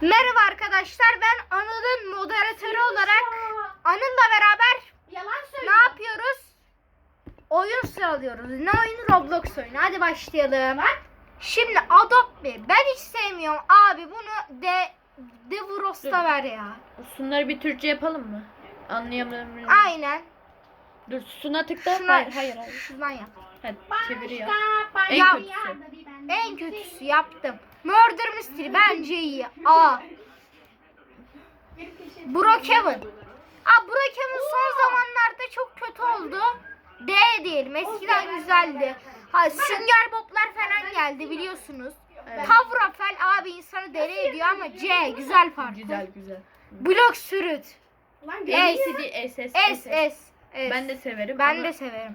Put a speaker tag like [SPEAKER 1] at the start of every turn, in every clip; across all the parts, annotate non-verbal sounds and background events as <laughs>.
[SPEAKER 1] Merhaba arkadaşlar ben Anıl'ın moderatörü olarak Anıl'la beraber
[SPEAKER 2] Yalan
[SPEAKER 1] ne yapıyoruz? Oyun sıralıyoruz. Ne oyunu? Roblox oyunu. Hadi başlayalım. Şimdi Adobe. Ben hiç sevmiyorum. Abi bunu de Devros'ta ver ya.
[SPEAKER 3] Şunları bir Türkçe yapalım mı? Anlayamadım.
[SPEAKER 1] Aynen.
[SPEAKER 3] Dur Suna tıkla.
[SPEAKER 1] Şuna,
[SPEAKER 3] hayır hayır hayır.
[SPEAKER 1] Şundan yap.
[SPEAKER 3] Hadi çeviriyor. En
[SPEAKER 2] başka
[SPEAKER 3] kötüsü.
[SPEAKER 1] En kötüsü yaptım. Murder Mystery bence iyi. A. Brookhaven. Aa Brookhaven son zamanlarda çok kötü oldu. D diyelim. Eskiden güzeldi. Ha Sünger Bob'lar falan geldi biliyorsunuz.
[SPEAKER 3] Evet.
[SPEAKER 1] Tavrafel abi insanı deli ediyor ama C güzel farklı.
[SPEAKER 3] Güzel güzel.
[SPEAKER 1] Blok sürüt.
[SPEAKER 2] Lan
[SPEAKER 3] SS.
[SPEAKER 1] S S. S.
[SPEAKER 3] Ben de severim.
[SPEAKER 1] ben
[SPEAKER 3] ama
[SPEAKER 1] de severim.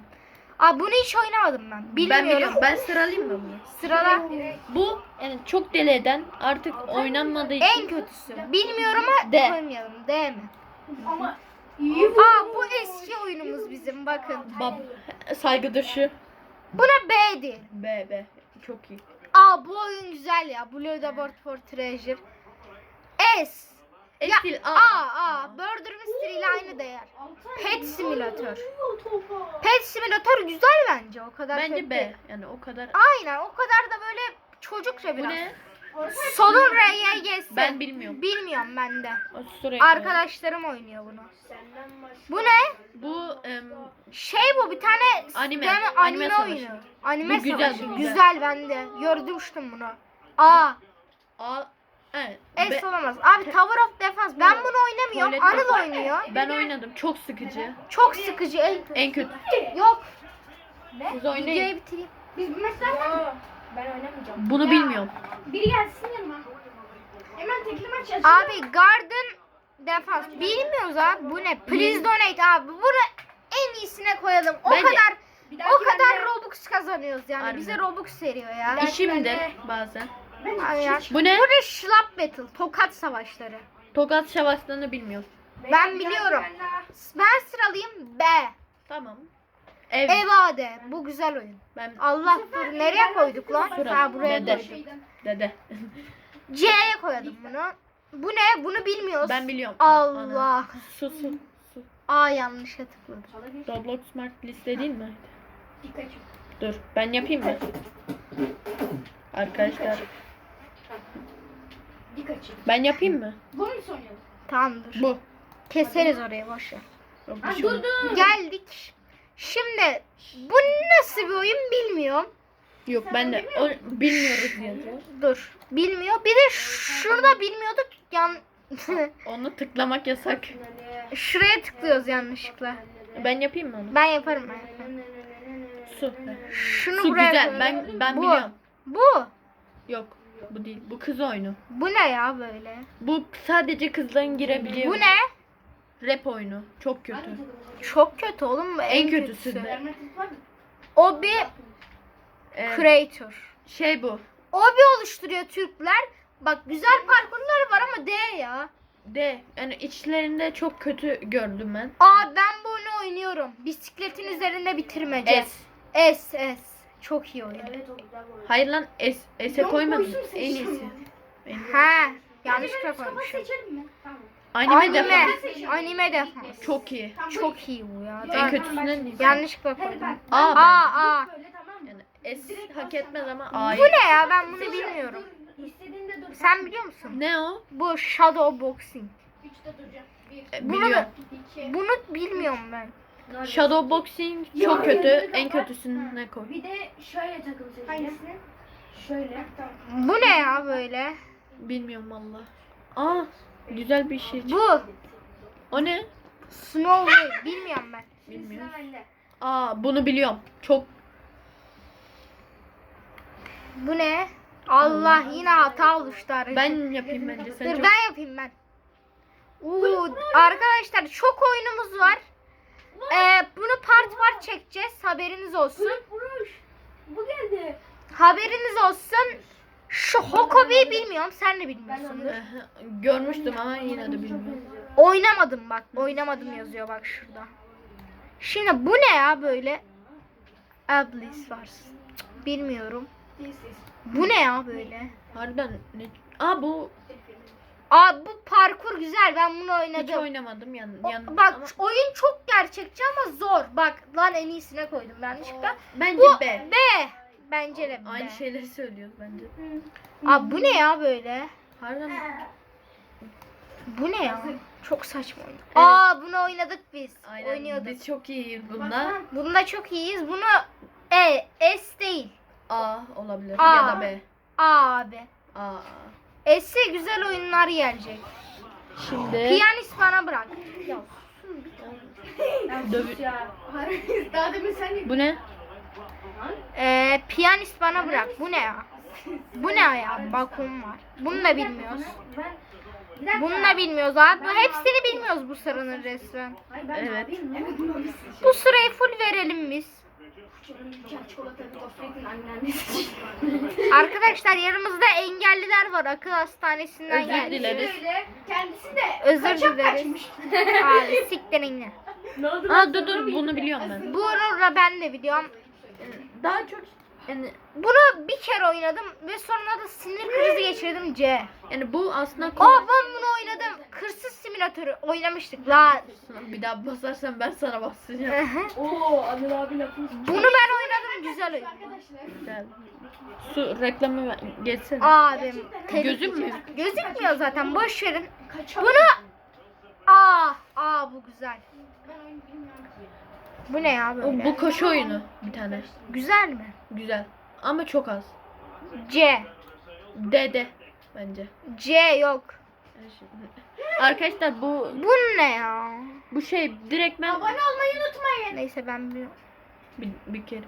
[SPEAKER 1] Aa bunu hiç oynamadım ben.
[SPEAKER 3] ben
[SPEAKER 1] Bilmiyorum.
[SPEAKER 3] biliyorum. Ben sıralayayım mı bunu?
[SPEAKER 1] Sırala.
[SPEAKER 3] Bu yani çok deli eden artık oynanmadığı için
[SPEAKER 1] En kötüsü. Bilmiyorum ama
[SPEAKER 3] D.
[SPEAKER 1] koymayalım. D mi?
[SPEAKER 2] Ama iyi
[SPEAKER 1] Aa bu eski oyunumuz bizim bakın.
[SPEAKER 3] bab saygı dışı
[SPEAKER 1] Buna B diyelim.
[SPEAKER 3] B B çok iyi.
[SPEAKER 1] Aa bu oyun güzel ya. Blue Board for Treasure. S. Ya
[SPEAKER 3] Estil
[SPEAKER 1] A
[SPEAKER 3] A.
[SPEAKER 1] A. Murder Mystery ile aynı değer. Pet Simulator. Pet Simulator güzel bence o kadar
[SPEAKER 3] Bence B.
[SPEAKER 1] değil.
[SPEAKER 3] Yani o kadar.
[SPEAKER 1] Aynen o kadar da böyle çocukça
[SPEAKER 3] Bu
[SPEAKER 1] biraz.
[SPEAKER 3] ne?
[SPEAKER 1] Solun R'ye geçsin.
[SPEAKER 3] Ben bilmiyorum.
[SPEAKER 1] Bilmiyorum ben de. Arkadaşlarım oynuyor bunu. Bu ne?
[SPEAKER 3] Bu em,
[SPEAKER 1] Şey bu bir tane
[SPEAKER 3] Anime, anime
[SPEAKER 1] anime,
[SPEAKER 3] savaşı.
[SPEAKER 1] oyunu. Anime
[SPEAKER 3] Bu güzel,
[SPEAKER 1] savaşı.
[SPEAKER 3] bu
[SPEAKER 1] Güzel.
[SPEAKER 3] güzel.
[SPEAKER 1] ben de. Gördümüştüm bunu. A.
[SPEAKER 3] A. Evet.
[SPEAKER 1] S
[SPEAKER 3] B-
[SPEAKER 1] olamaz. Abi Tower of Defense. Ben bunu oynamıyorum.
[SPEAKER 3] Tuvalet
[SPEAKER 1] Anıl oynuyor.
[SPEAKER 3] Ben oynadım. Çok sıkıcı.
[SPEAKER 1] Çok sıkıcı. En...
[SPEAKER 3] En kötü.
[SPEAKER 1] Yok.
[SPEAKER 3] Siz oynayın.
[SPEAKER 1] Videoyu bitireyim.
[SPEAKER 2] Biz mesela ben oynamayacağım.
[SPEAKER 3] Bunu
[SPEAKER 2] Ya,
[SPEAKER 3] bilmiyorum.
[SPEAKER 2] Biri gelsin yanıma. Hemen tekli maç yazın.
[SPEAKER 1] Abi Garden Defense. Bilmiyoruz abi. Bu ne? Please donate abi. Bunu en iyisine koyalım. O
[SPEAKER 3] Bence-
[SPEAKER 1] kadar
[SPEAKER 2] Bir
[SPEAKER 1] o
[SPEAKER 2] dahaki
[SPEAKER 1] kadar
[SPEAKER 2] bende-
[SPEAKER 1] Robux kazanıyoruz yani. Bize Robux veriyor ya.
[SPEAKER 3] İşimdir bazen.
[SPEAKER 2] Ben.
[SPEAKER 3] Bu ne?
[SPEAKER 1] Bu ne? Schlapp Battle. Tokat savaşları.
[SPEAKER 3] Tokat savaşlarını bilmiyorum.
[SPEAKER 1] Ben biliyorum. Ben sıralayayım B.
[SPEAKER 3] Tamam. Ev.
[SPEAKER 1] Evade. Bu güzel oyun.
[SPEAKER 3] Ben
[SPEAKER 1] Allah dur nereye koyduk lan? Ha buraya
[SPEAKER 3] Dede.
[SPEAKER 1] koyduk.
[SPEAKER 3] dede.
[SPEAKER 1] C'ye koyalım bunu. Bu ne? Bunu bilmiyoruz.
[SPEAKER 3] ben biliyorum.
[SPEAKER 1] Allah.
[SPEAKER 3] Ana. Su su. su.
[SPEAKER 1] A yanlışa tıkladım.
[SPEAKER 3] Roblox Smart liste değil mi?
[SPEAKER 2] Pikachu.
[SPEAKER 3] Dur ben yapayım mı? Arkadaşlar
[SPEAKER 2] Pikachu.
[SPEAKER 3] ben yapayım mı?
[SPEAKER 2] Bunu mu soruyorsun?
[SPEAKER 1] Tamamdır.
[SPEAKER 3] Bu.
[SPEAKER 1] Keseriz orayı boş ver.
[SPEAKER 3] Yok, bir
[SPEAKER 2] Ha,
[SPEAKER 3] şey
[SPEAKER 2] dur
[SPEAKER 3] olmaz.
[SPEAKER 2] dur.
[SPEAKER 1] Geldik. Şimdi bu nasıl bir oyun bilmiyorum.
[SPEAKER 3] Yok ben de o, bilmiyoruz yazıyor. <laughs>
[SPEAKER 1] Dur. Bilmiyor. Bir de şurada bilmiyorduk. Yan <laughs>
[SPEAKER 3] Onu tıklamak yasak.
[SPEAKER 1] Şuraya tıklıyoruz yanlışlıkla.
[SPEAKER 3] Ben yapayım mı onu?
[SPEAKER 1] Ben yaparım ben. yaparım.
[SPEAKER 3] Su.
[SPEAKER 1] Şunu
[SPEAKER 3] Su
[SPEAKER 1] buraya
[SPEAKER 3] güzel.
[SPEAKER 1] koyalım.
[SPEAKER 3] Ben ben
[SPEAKER 1] Bu.
[SPEAKER 3] biliyorum.
[SPEAKER 1] Bu.
[SPEAKER 3] Yok. Bu değil. Bu kız oyunu.
[SPEAKER 1] Bu ne ya böyle?
[SPEAKER 3] Bu sadece kızların girebiliyor.
[SPEAKER 1] Bu ne?
[SPEAKER 3] Rap oyunu. Çok kötü.
[SPEAKER 1] Çok kötü oğlum en,
[SPEAKER 3] En kötüsü
[SPEAKER 2] mı?
[SPEAKER 1] O bir
[SPEAKER 3] Ee,
[SPEAKER 1] creator.
[SPEAKER 3] şey bu.
[SPEAKER 1] O bir oluşturuyor Türkler. Bak güzel parkurları var ama D ya.
[SPEAKER 3] De yani içlerinde çok kötü gördüm ben.
[SPEAKER 1] Aa ben bu oyunu oynuyorum. Bisikletin üzerinde bitirmece.
[SPEAKER 3] S.
[SPEAKER 1] S S. Çok iyi oyun.
[SPEAKER 2] Evet o güzel.
[SPEAKER 3] Hayır lan S, S'e
[SPEAKER 2] Yok,
[SPEAKER 3] koymadım.
[SPEAKER 2] koysun
[SPEAKER 3] En
[SPEAKER 2] seçeceğim
[SPEAKER 3] iyisi.
[SPEAKER 2] ya.
[SPEAKER 3] En iyisi.
[SPEAKER 1] Ha, yanlışlıkla
[SPEAKER 2] ben
[SPEAKER 1] koymuşum.
[SPEAKER 2] seçelim mi? Tamam.
[SPEAKER 3] Anime,
[SPEAKER 1] Anime.
[SPEAKER 3] defans.
[SPEAKER 1] Anime defans.
[SPEAKER 3] Çok iyi.
[SPEAKER 1] Çok iyi bu ya.
[SPEAKER 3] En
[SPEAKER 1] Tamam.
[SPEAKER 3] kötüsünden
[SPEAKER 1] Yanlışlıkla
[SPEAKER 2] Hadi
[SPEAKER 1] koydum.
[SPEAKER 2] ben.
[SPEAKER 1] Aa aa.
[SPEAKER 2] Böyle tamam mı?
[SPEAKER 3] Yani S hak etmez ama
[SPEAKER 1] Bu
[SPEAKER 3] A'yı.
[SPEAKER 1] ne ya? Ben bunu bilmiyorum.
[SPEAKER 2] Dur, İstediğinde dur.
[SPEAKER 1] Sen biliyor musun?
[SPEAKER 3] Ne o?
[SPEAKER 1] Bu shadow boxing.
[SPEAKER 2] Üçte duracağım. Bir,
[SPEAKER 3] E,
[SPEAKER 1] Bunu
[SPEAKER 3] Biliyorum.
[SPEAKER 2] iki.
[SPEAKER 1] Bunu bilmiyorum ben.
[SPEAKER 3] Shadow boxing çok kötü. En kötüsüne koy.
[SPEAKER 2] Bir de şöyle takım seçeceğim. Hangisini? Şöyle. Tamam.
[SPEAKER 1] Bu ne ya böyle?
[SPEAKER 3] Bilmiyorum valla. Aa güzel bir şey.
[SPEAKER 1] Bu
[SPEAKER 3] O ne?
[SPEAKER 1] Snow Way. Bilmiyorum ben.
[SPEAKER 3] Bilmiyorum. Aa bunu biliyorum. Çok
[SPEAKER 1] Bu ne? Allah yine hata oluştu arkadaşlar.
[SPEAKER 3] ben yapayım bence. Sen
[SPEAKER 1] Dur
[SPEAKER 3] çok...
[SPEAKER 1] ben yapayım ben. Oo, arkadaşlar çok oyunumuz var. Ee, bunu part part çekeceğiz. Haberiniz olsun.
[SPEAKER 2] Bu geldi.
[SPEAKER 1] Haberiniz olsun. Şu Hokobi'yi bilmiyorum. Sen de bilmiyorsundur.
[SPEAKER 3] Görmüştüm ama yine de bilmiyorum.
[SPEAKER 1] Oynamadım bak. Oynamadım yazıyor bak şurada. Şimdi bu ne ya böyle? Ablis var. Bilmiyorum. Bu ne ya böyle?
[SPEAKER 3] Harbiden ne? Aa bu
[SPEAKER 1] Abi bu parkur güzel. Ben bunu
[SPEAKER 3] Hiç
[SPEAKER 1] oynadım.
[SPEAKER 3] oynamadım yan,
[SPEAKER 1] O-
[SPEAKER 3] yan
[SPEAKER 1] bak
[SPEAKER 3] ama
[SPEAKER 1] oyun çok gerçekçi ama zor. Bak lan en iyisine koydum yanlışlıkla.
[SPEAKER 3] bence
[SPEAKER 1] Bu
[SPEAKER 3] B.
[SPEAKER 1] B. Bence de B.
[SPEAKER 3] Aynı şeyleri söylüyoruz bence.
[SPEAKER 1] Abi bu ne ya böyle?
[SPEAKER 3] Harbiden?
[SPEAKER 1] Bu ne ya? Çok saçma oyun.
[SPEAKER 3] Evet.
[SPEAKER 1] Aa bunu oynadık biz.
[SPEAKER 3] Aynen.
[SPEAKER 1] Oynuyorduk.
[SPEAKER 3] Biz çok iyiyiz bunda.
[SPEAKER 1] Bunda çok iyiyiz. Bunu E, S değil.
[SPEAKER 3] A olabilir
[SPEAKER 1] A.
[SPEAKER 3] ya da B.
[SPEAKER 1] A abi.
[SPEAKER 3] A.
[SPEAKER 1] S'e güzel oyunlar gelecek.
[SPEAKER 3] Şimdi
[SPEAKER 1] Piyanist bana bırak. Ya.
[SPEAKER 3] Dövü-
[SPEAKER 2] Ya. Hayır. Daha demin sen
[SPEAKER 3] bu ne?
[SPEAKER 1] Ee, piyanist bana bırak. Bu ne ya? Bu ne ya? Bakım var. Bunu da bilmiyoruz. Bunu da bilmiyoruz abi. Bu Hepsini bilmiyoruz bu sıranın resmen.
[SPEAKER 3] Evet.
[SPEAKER 1] Bu sırayı full verelim biz.
[SPEAKER 2] Çikolatalı gofretin anneannesi.
[SPEAKER 1] Arkadaşlar yanımızda engelliler var. Akıl hastanesinden
[SPEAKER 3] Özür
[SPEAKER 1] geldi.
[SPEAKER 3] dileriz.
[SPEAKER 2] Öyle. Kendisi de
[SPEAKER 1] Özür
[SPEAKER 2] kaçak
[SPEAKER 1] dileriz.
[SPEAKER 2] kaçmış. <laughs>
[SPEAKER 1] Abi siktirin yine.
[SPEAKER 2] Ne oldu?
[SPEAKER 3] Aa dur dur bunu biliyorum ben.
[SPEAKER 1] Bu da ben de biliyorum.
[SPEAKER 3] Daha çok yani
[SPEAKER 1] Bunu bir kere oynadım ve sonra da sinir krizi geçirdim C.
[SPEAKER 3] yani bu aslında
[SPEAKER 1] Aa ben bunu oynadım. Hırsız simülatörü oynamıştık lan.
[SPEAKER 3] Bir daha basarsan ben sana basacağım.
[SPEAKER 2] Oo Anıl abi lafını
[SPEAKER 1] bunu ben oynadım güzel oyun.
[SPEAKER 2] Arkadaşlar.
[SPEAKER 3] Güzel. Su reklamı geçsene.
[SPEAKER 1] Abim.
[SPEAKER 3] Gözüm mü?
[SPEAKER 1] Gözükmüyor zaten boş verin. Bunu Aa, aa bu güzel. Bu ne ya
[SPEAKER 3] O,
[SPEAKER 1] böyle?
[SPEAKER 3] bu koşu oyunu bir tane.
[SPEAKER 1] Güzel mi?
[SPEAKER 3] Güzel. Ama çok az.
[SPEAKER 1] C.
[SPEAKER 3] D D bence.
[SPEAKER 1] C yok.
[SPEAKER 3] Arkadaşlar bu
[SPEAKER 1] Bu ne ya?
[SPEAKER 3] bu şey direkt ben
[SPEAKER 2] Abone olmayı unutmayın.
[SPEAKER 1] Neyse ben biliyorum.
[SPEAKER 3] bir, bir kere.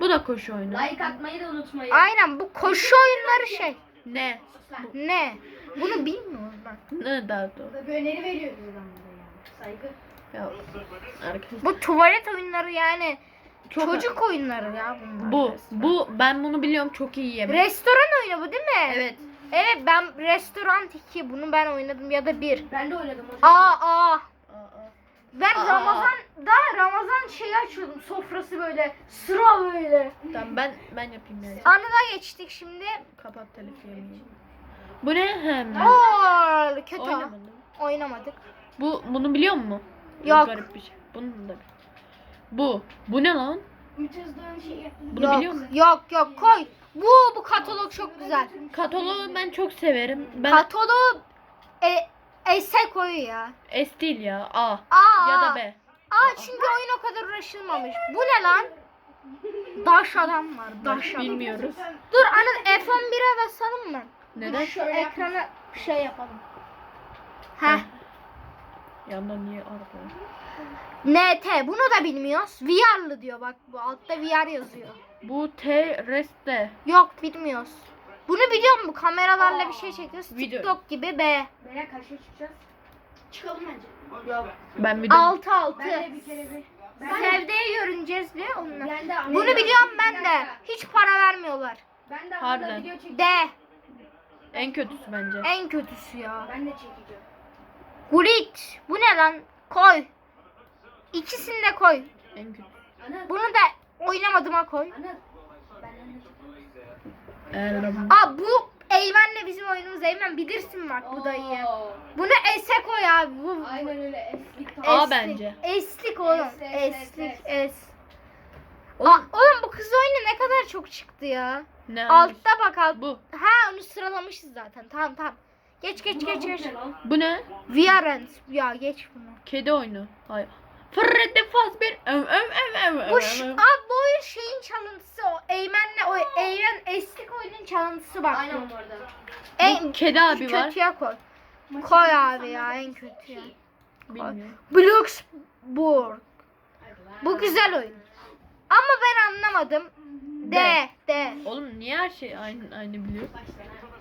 [SPEAKER 3] Bu da koşu oyunu.
[SPEAKER 2] Like atmayı da unutmayın.
[SPEAKER 1] Aynen bu koşu oyunları şey.
[SPEAKER 3] Ne?
[SPEAKER 1] Ne? Bunu bilmiyorum ben.
[SPEAKER 3] Ne daha doğru.
[SPEAKER 2] Bir öneri veriyoruz yani. Saygı.
[SPEAKER 3] Ya arkadaşlar.
[SPEAKER 1] Bu tuvalet oyunları yani.
[SPEAKER 3] Çok-
[SPEAKER 1] Çocuk oyunları ya bunlar.
[SPEAKER 3] Bu bu ben bunu biliyorum çok iyi yemek.
[SPEAKER 1] Restoran oyunu bu değil mi?
[SPEAKER 3] Evet.
[SPEAKER 1] Evet ben restoran 2 bunu ben oynadım ya da 1.
[SPEAKER 2] Ben de oynadım hocam.
[SPEAKER 1] Aa aa.
[SPEAKER 3] Aa,
[SPEAKER 1] Ben
[SPEAKER 3] Aa.
[SPEAKER 1] Ramazan da Ramazan şeyi açıyordum sofrası böyle sıra böyle.
[SPEAKER 3] Tamam ben ben yapayım yani.
[SPEAKER 1] Anıda geçtik şimdi.
[SPEAKER 3] Kapat telefonu. Bu ne? Hem.
[SPEAKER 1] Oo kötü.
[SPEAKER 3] Oynamadım.
[SPEAKER 1] Oynamadık.
[SPEAKER 3] Bu bunu biliyor musun? Bu
[SPEAKER 1] Yok.
[SPEAKER 3] Garip bir şey. Bunun da. Bu. Bu ne lan?
[SPEAKER 2] Müthizdığın şeyi.
[SPEAKER 3] Bunu
[SPEAKER 1] yok,
[SPEAKER 3] biliyor musun?
[SPEAKER 1] Yok yok koy. Bu bu katalog çok güzel.
[SPEAKER 3] Kataloğu ben çok severim. Ben
[SPEAKER 1] Katalog e, S'e koy ya.
[SPEAKER 3] S değil ya. A.
[SPEAKER 1] Aa.
[SPEAKER 3] Ya da B.
[SPEAKER 1] Aa çünkü oyun o kadar uğraşılmamış. Bu ne lan? Daş adam var. Daş adam.
[SPEAKER 3] Bilmiyoruz.
[SPEAKER 1] Dur Anıl F11'e basalım mı?
[SPEAKER 3] Neden?
[SPEAKER 1] Şu ekrana şey yapalım. Heh.
[SPEAKER 3] Yandan niye arka?
[SPEAKER 1] NT bunu da bilmiyoruz. VR'lı diyor bak bu altta VR yazıyor.
[SPEAKER 3] Bu T reste.
[SPEAKER 1] Yok bilmiyoruz. Bunu biliyor musun? Bu kameralarla bir şey çekiyoruz.
[SPEAKER 3] Video.
[SPEAKER 1] TikTok gibi B.
[SPEAKER 2] Beyler kaçta çıkacağız? Çıkalım bence. Yok.
[SPEAKER 3] Ben bir de
[SPEAKER 1] 6 6.
[SPEAKER 2] Ben de bir kere bir. Ben de,
[SPEAKER 1] Sevdeyi görüneceğiz bir onunla.
[SPEAKER 2] ben de
[SPEAKER 1] Bunu biliyorum ben de. Hiç para vermiyorlar.
[SPEAKER 2] Ben de
[SPEAKER 3] Harbiden.
[SPEAKER 2] video çekeceğim.
[SPEAKER 1] D.
[SPEAKER 3] en kötüsü bence.
[SPEAKER 1] En kötüsü ya.
[SPEAKER 2] Ben de çekeceğim.
[SPEAKER 1] Grit. Bu ne lan? Koy. İkisini de koy.
[SPEAKER 3] En kötü.
[SPEAKER 2] Ana.
[SPEAKER 1] Bunu da oynamadığıma koy. Aa bu Eymen'le bizim oyunumuz Eymen bilirsin bak bu da iyi.
[SPEAKER 2] Oo.
[SPEAKER 1] Bunu S'e koy abi. Bu,
[SPEAKER 2] Aynen öyle eslik
[SPEAKER 3] A bence.
[SPEAKER 1] Eslik oğlum.
[SPEAKER 2] Es, es, es,
[SPEAKER 1] Eslik
[SPEAKER 2] es.
[SPEAKER 1] es.
[SPEAKER 3] Oğlum,
[SPEAKER 1] Aa, oğlum bu kız oyunu ne kadar çok çıktı ya.
[SPEAKER 3] ne
[SPEAKER 1] Altta bak alt.
[SPEAKER 3] Bu.
[SPEAKER 1] Ha onu sıralamışız zaten. Tamam tamam. Geç geç geç geç.
[SPEAKER 3] Bu ne?
[SPEAKER 1] VRent. Ya geç bunu.
[SPEAKER 3] Kedi oyunu. Hayır. Freddy Fazbear. Öv öv öv öv öv.
[SPEAKER 1] Bu ş- abi bu oyun şeyin çalıntısı o. Eymen'le o Eymen eslik oyunun çalıntısı bak.
[SPEAKER 2] Aynen bu arada.
[SPEAKER 1] En
[SPEAKER 3] Bu kedi abi var.
[SPEAKER 1] kötüye koy. Koy abi ya en kötüye.
[SPEAKER 3] Bilmiyorum.
[SPEAKER 1] Bloxburg. Bu güzel oyun. Ama ben anlamadım. D,
[SPEAKER 3] D.
[SPEAKER 1] D.
[SPEAKER 3] Oğlum niye her şey aynı aynı biliyor?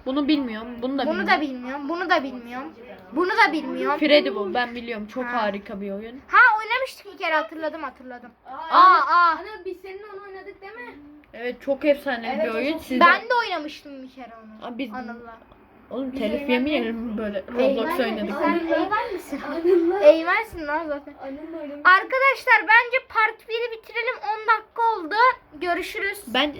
[SPEAKER 3] Bunu bilmiyorum. Bunu da
[SPEAKER 1] Bunu
[SPEAKER 3] bilmiyorum.
[SPEAKER 1] da bilmiyorum. Bunu da bilmiyorum. Bunu da bilmiyorum.
[SPEAKER 3] Freddy bu. Ben biliyorum. Çok
[SPEAKER 1] Ha.
[SPEAKER 3] harika bir oyun.
[SPEAKER 1] Ha oynamıştık bir kere hatırladım hatırladım.
[SPEAKER 2] Aa,
[SPEAKER 1] Aa aa.
[SPEAKER 2] Ana biz seninle onu oynadık değil mi?
[SPEAKER 3] Evet çok efsane
[SPEAKER 2] Evet,
[SPEAKER 3] bir oyun.
[SPEAKER 2] çok-
[SPEAKER 3] Siz
[SPEAKER 1] Ben de oynamıştım bir kere onu.
[SPEAKER 3] Aa, biz
[SPEAKER 1] Anıl'la.
[SPEAKER 3] Oğlum telif yemeyelim böyle Roblox oynadık.
[SPEAKER 1] Sen Eymen misin?
[SPEAKER 2] Anıl'la.
[SPEAKER 1] Eymensin lan zaten.
[SPEAKER 2] Anıl'la.
[SPEAKER 1] Arkadaşlar bence part 1'i bitirelim. 10 dakika oldu. Görüşürüz.
[SPEAKER 3] Ben